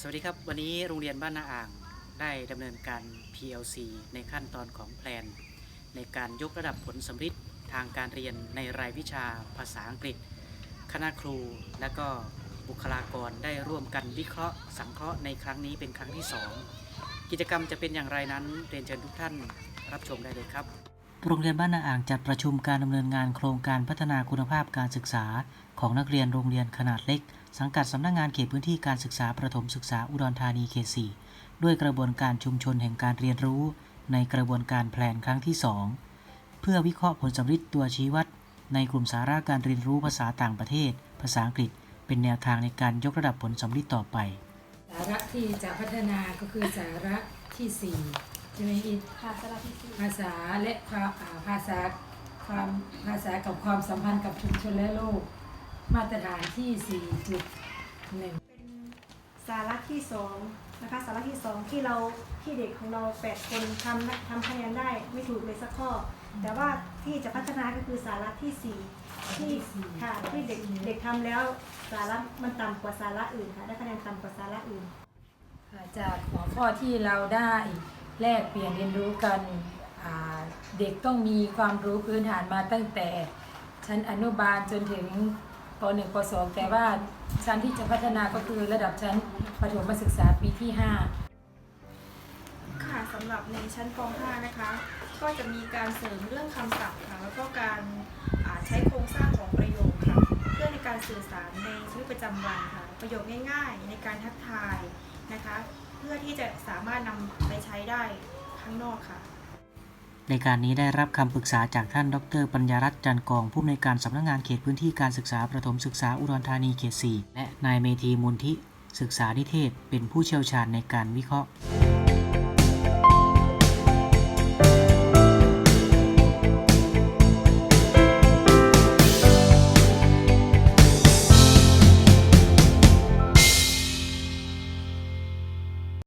สวัสดีครับ วันนี้โรงเรียนบ้านนาอ่างได้ดำเนินการ PLC ในขั้นตอนของแพลน ในการยกระดับผลสำฤทธิ์ทางการเรียนในรายวิชาภาษาอังกฤษ คณะครู และก็บุคลากรได้ร่วมกันวิเคราะห์ สังเคราะห์ในครั้งนี้เป็นครั้งที่ 2 กิจกรรมจะเป็นอย่างไรนั้นเรียนเชิญทุกท่านรับชมได้เลยครับ โรงเรียนบ้านนาอ่างจัดประชุมการดำเนินงานโครงการพัฒนาคุณภาพการศึกษา ของนักเรียนโรงเรียนขนาดเล็ก สังกัดสำนักงงานเขตพื้นที่การศึกษาประถมศึกษาอุดรธานีเขต4ด้วยกระบวนการชุมชนแห่งการเรียนรู้ ในกระบวนการแผนครั้งที่ 2 เพื่อวิเคราะห์ผลสำฤทธิ์ตัวชี้วัด ในกลุ่มสาระการเรียนรู้ภาษาต่างประเทศ ภาษาอังกฤษ เป็นแนวทางในการยกระดับผลสำฤทธิ์ต่อไป สาระที่จะพัฒนาก็คือสาระที่ 4 จะมีอีกค่ะสลับพิธีภาษาและความภาษาความภาษากับความสัมพันธ์กับชุมชนและโลก มาตรฐานที่ 4.1 เป็นสาระที่สองนะคะสาระที่สองที่เราที่เด็กของเราแปดคนทำทำคะแนนได้ไม่ถูกเลยสักข้อ แต่ว่าที่จะพัฒนาก็คือสาระที่สี่ที่สี่ ค่ะที่เด็กเด็กทำแล้วสาระมันต่ำกว่าสาระอื่นค่ะได้คะแนนต่ำกว่าสาระอื่นจากหัวข้อที่เราได้ แลกเปลี่ยนเรียนรู้กันเด็กต้องมีความรู้พื้นฐานมาตั้งแต่ชั้นอนุบาลจนถึงป .1 ป .2 แต่ว่าชั้นที่จะพัฒนาก็คือระดับชั้นประถมศึกษาปีที่ 5 ค่ะสำหรับในชั้นป .5 นะคะ ก็จะมีการเสริมเรื่องคำศัพท์ค่ะแล้วก็การใช้โครงสร้างของประโยคค่ะเพื่อในการสื่อสารในชีวิตประจำวันค่ะประโยคง่าย ๆ ในการทักทายนะคะ เพื่อที่จะสามารถนำไปใช้ได้ข้างนอกค่ะ ในการนี้ได้รับคำปรึกษาจากท่านดร ปัญญารัตน์จันกอง ผู้อำนวยการสำนักงานเขตพื้นที่การศึกษาประถมศึกษาอุดรธานีเขต 4 และนายเมธีมูลทิศึกษานิเทศ เป็นผู้เชี่ยวชาญในการวิเคราะห์